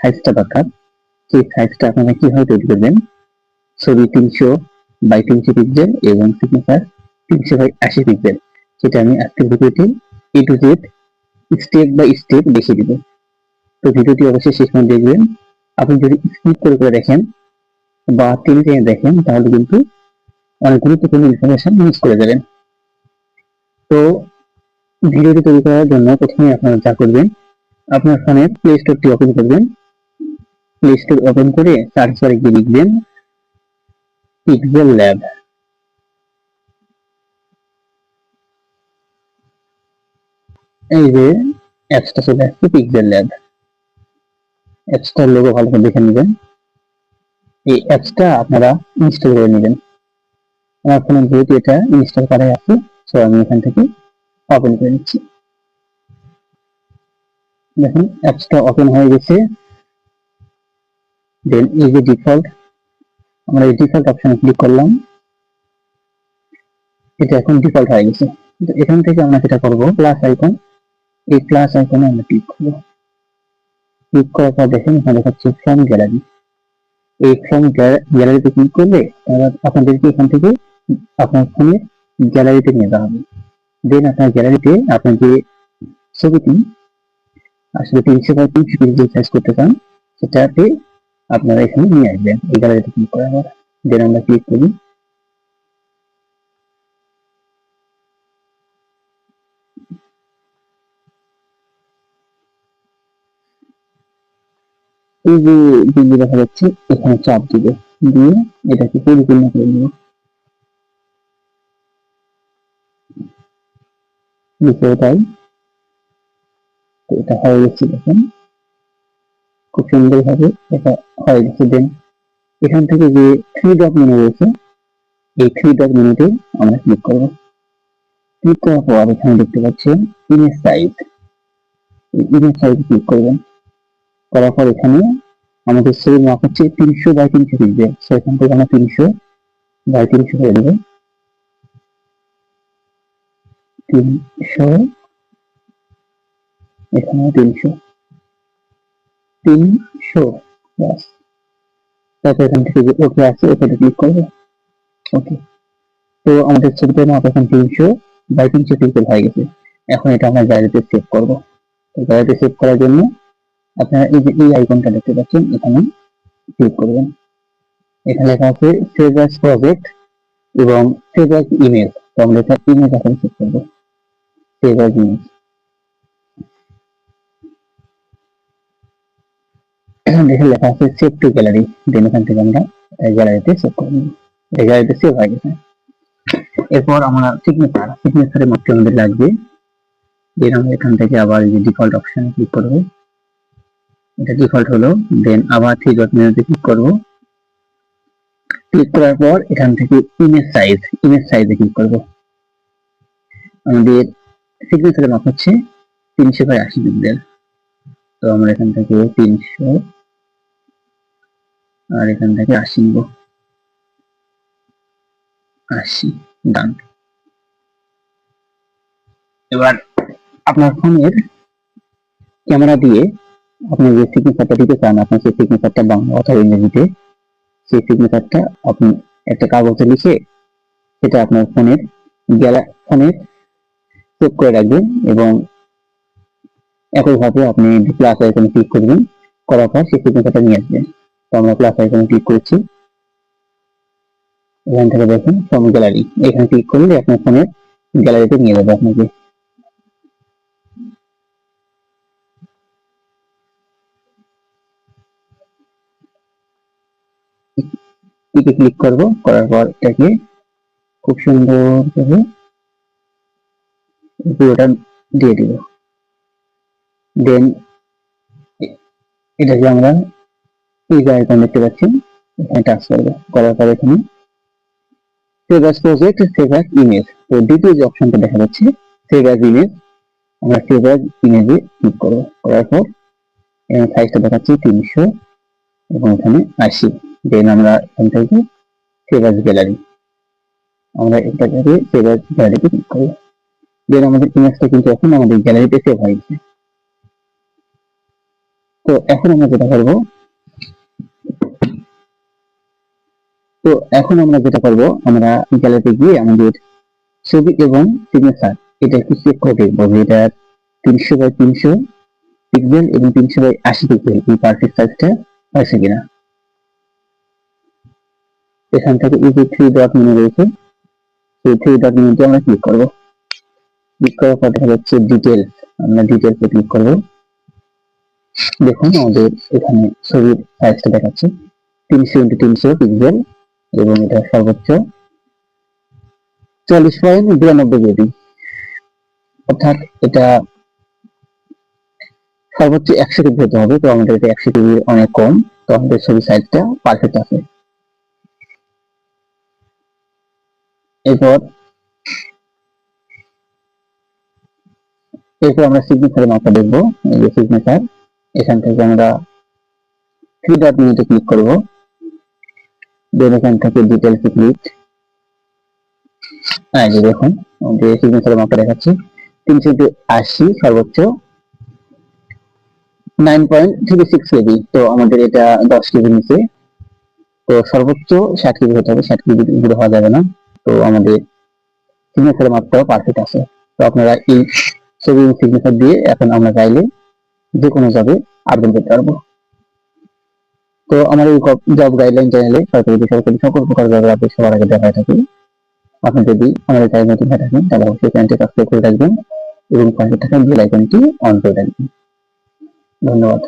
সাইজটা সেই সাইজটা আপনারা কীভাবে তৈরি করবেন? ছবি তিনশো বাই তিনশো পিক্সেল এবং সিগনেচার তিনশো বাই আশি পিক্সেল সেটা আমি আজকের ভিডিওতে A to Z step by step দেখিয়ে দিব। তো ভিডিওটি অবশ্যই শেষ পর্যন্ত দেখবেন। আপনি যদি স্কিপ করে করে দেখেন বা টেনে টেনে দেখেন, তাহলে কিন্তু অনেক গুরুত্বপূর্ণ ইনফরমেশন মিস করে যাবেন। তো ভিডিওটি তৈরি করার জন্য প্রথমে আপনারা যা করবেন, আপনার ফোনের প্লে স্টোরটি ওপেন করবেন। প্লে স্টোর ওপেন করে সার্চ বারে গিয়ে লিখবেন পিক্সেল ল্যাব এই যে অ্যাপসটা চলে আসছে পিক্সেল ল্যাব অ্যাপসটার লোগো ভালো করে দেখে নেবেন। এই অ্যাপসটা আপনারা ইনস্টল করে নেবেন। আমার ফোনে যেহেতু এটা ইনস্টল করাই আছে সো আমি এখান থেকে ওপেন করে নিচ্ছি। দেখুন অ্যাপসটা ওপেন হয়ে গেছে। দেন এই যে ডিফল্ট আমরা এই ডিফল্ট অপশনে ক্লিক করলাম। এটা এখন ডিফল্ট হয়ে গেছে। এখান থেকে আমরা যেটা করব প্লাস আইকন এই প্লাস আইকনে আমরা ক্লিক করব। ক্লিক করার পর দেখেন এখানে দেখাচ্ছে ফ্রম গ্যালারি এই ফ্রম গ্যালারিতে ক্লিক করলে আপনাদেরকে এখান থেকে আপনার ফোনে গ্যালারিতে নিয়ে যাওয়া হবে। দেন আপনার গ্যালারিতে আপনার যে ছবিটি, আসলে তিনশো বাই তিনশো পিক্সেল সাইজ করতে চান, সেটাতে আপনারা এখানে নিয়ে আসবেন। এই গ্যালারিতে ক্লিক করার পর। দেন আমরা ক্লিক করি। এই যে বিন্দু দেখা যাচ্ছে। এখানে চাপ দিবে। দিয়ে এটাকে পরিপূর্ণ করে নেব। তাই এটা হয়ে গেছে দেখুন। খুব সুন্দর ভাবে এটা হয়ে গেছে। দেন এখান থেকে যে থ্রি ডট মেনু রয়েছে, এই থ্রি ডট মেনুতে আমরা ক্লিক করব। ক্লিক করার পর এখানে দেখতে পাচ্ছেন image size image size click করবেন। করার পর এখানে আমাদের ছবির মাপ হচ্ছে তিনশো বাই তিনশো পিক্সেল সো এখান থেকে আমরা তিনশো বাই তিনশো করে দেবো। তিনশো এখানে তিনশো। তিনশো, ব্যাস। তারপর এখান থেকে যে ওকে আছে, ওখানে ক্লিক করব। ওকে তো আমাদের ছবিটার মাপ এখন তিনশো বাই তিনশো পিক্সেল হয়ে গেছে। এখন এটা আমরা গ্যালারিতে সেভ করব। তো গ্যালারিতে সেভ করার জন্য আপনারা এই যে এই আইকনটা দেখতে পাচ্ছেন, এখানে ক্লিক করবেন। এখানে লেখা আছে সেভ অ্যাজ প্রজেক্ট এবং সেভ অ্যাজ ইমেল তো আমরা এটা ইমেল এখন সেভ করব। সেভ অ্যাজ ইমেল এখানে দেখে লেখা আছে সেভ টু গ্যালারি দেন এখান থেকে আমরা গ্যালারিতে সেভ করে নেব। এই গ্যালারিতে সেভ হয়ে গেছে। এরপর আমরা সিগনেচার সিগনেচারের মধ্যে আমাদের লাগবে। দেন আমরা এখান থেকে আবার যে ডিফল্ট অপশনে ক্লিক করব। এটা ডিফল্ট হলো দেন আবার থ্রি ডট মেনুতে ক্লিক করব। ক্লিক করার পর এখান থেকে ইমেজ সাইজ ইমেজ সাইজে ক্লিক করব। আমাদের সিগনেচারের মাপ হচ্ছে তিনশো বাই আশি পিক্সেল তো আমরা এখান থেকে তিনশো আর এখান থেকে আশি নিব। আশি ডান এবার আপনার ফোনের ক্যামেরা দিয়ে আপনি যে সিগনেচারটা দিতে চান আপনার সেই সিগনেচারটা বাংলা অথবা ইংরেজিতে, সেই সিগনেচারটা আপনি একটা কাগজে লিখে সেটা আপনার ফোনের গ্যালা, ফোনের সেভ করে রাখবেন এবং একইভাবে আপনি প্লাস আইকনে ক্লিক করবেন, করার পর সেই সিগনেচারটা নিয়ে আসবেন। তো আমরা প্লাস আইকনে ক্লিক করেছি। এখান থেকে দেখুন ফোন গ্যালারি এখানে ক্লিক করলে আপনার ফোনের গ্যালারিতে নিয়ে যাবে আপনাকে। টিকে ক্লিক করব, করার পর এটাকে খুব সুন্দর করে পুরোটা দিয়ে দিব। দেন এটাকে আমরা এই যে আইকন দেখতে পাচ্ছি, এখানে টাচ করব। করার পর এখানে save as project save as image তো দ্বিতীয় যে অপশনটা দেখা যাচ্ছে সেভ অ্যাজ ইমেজ আমরা সেভ অ্যাজ ইমেজে ক্লিক করব। করার পর এবং সাইজটা দেখাচ্ছি তিনশো এবং এখানে আশি। দেন আমরা এখান থেকে সেভাজ গ্যালারি আমরা এটা থেকে সেভাজ গ্যালারিতে ক্লিক করি। দেন আমাদের ইমেজটা কিন্তু এখন আমাদের গ্যালারিতে সেভ হয়ে গেছে। তো এখন আমরা যেটা করব, তো এখন আমরা যেটা করব, আমরা গ্যালারিতে গিয়ে আমাদের ছবি এবং সিগনেচার এটা একটু চেক করে দেখব এটা তিনশো বাই তিনশো পিক্সেল এবং তিনশো বাই আশি পিক্সেল এই পারফেক্ট সাইজটা হয়েছে কিনা। এখান থেকে যে থ্রি ডট মেনু রয়েছে, সেই থ্রি ডট মেনুতে আমরা ক্লিক করব। ক্লিক করার পর দেখা যাচ্ছে ডিটেলস আমরা ডিটেলসে ক্লিক করব। দেখুন, আমাদের এখানে ছবির সাইজটা দেখাচ্ছে। তিনশো ইন্টু তিনশো পিক্সেল এবং এটা সর্বোচ্চ চল্লিশ পয়েন্ট বিরানব্বই জিবি অর্থাৎ এটা সর্বোচ্চ একশো কেবি হতে হবে তো আমাদের এটা একশো কেবি অনেক কম, তো আমাদের ছবি সাইজটা পারফেক্ট আছে। এরপর এরপর আমরা সিগনেচারের মাপটা দেখব, এই যে সিগনেচার এখান থেকে আমরা থ্রি ডট মেনুতে ক্লিক করব। দেন এখান থেকে ডিটেলস ক্লিক হ্যাঁ যে দেখুন আমাদের সিগনেচারের মাপটা দেখাচ্ছে। তিনশো আশি সর্বোচ্চ। Nine point three six KB তো আমাদের এটা দশ কেবি নিচে। তো সর্বোচ্চ ষাট কেবি হতে হবে, ষাট উপরে হওয়া যাবে না। তো আমাদের সিগনেচারের মাপটাও পারফেক্ট আছে। তো আপনারা এই ছবি সিগনেচার দিয়ে এখন আমরা চাইলে যে কোনো জবে আবেদন করতে পারব। তো আমার এই জব গাইডলাইন চ্যানেলে সরকারি বেসরকারি সকল প্রকার জবের আপডেট সবার আগে দেখায় থাকি। আপনি যদি আমাদের চ্যানেল নতুন হয়ে থাকেন, তাহলে অবশ্যই চ্যানেলটি সাবস্ক্রাইব করে রাখবেন এবং পাশে থাকা বেল আইকনটি অন করে রাখবেন। ধন্যবাদ।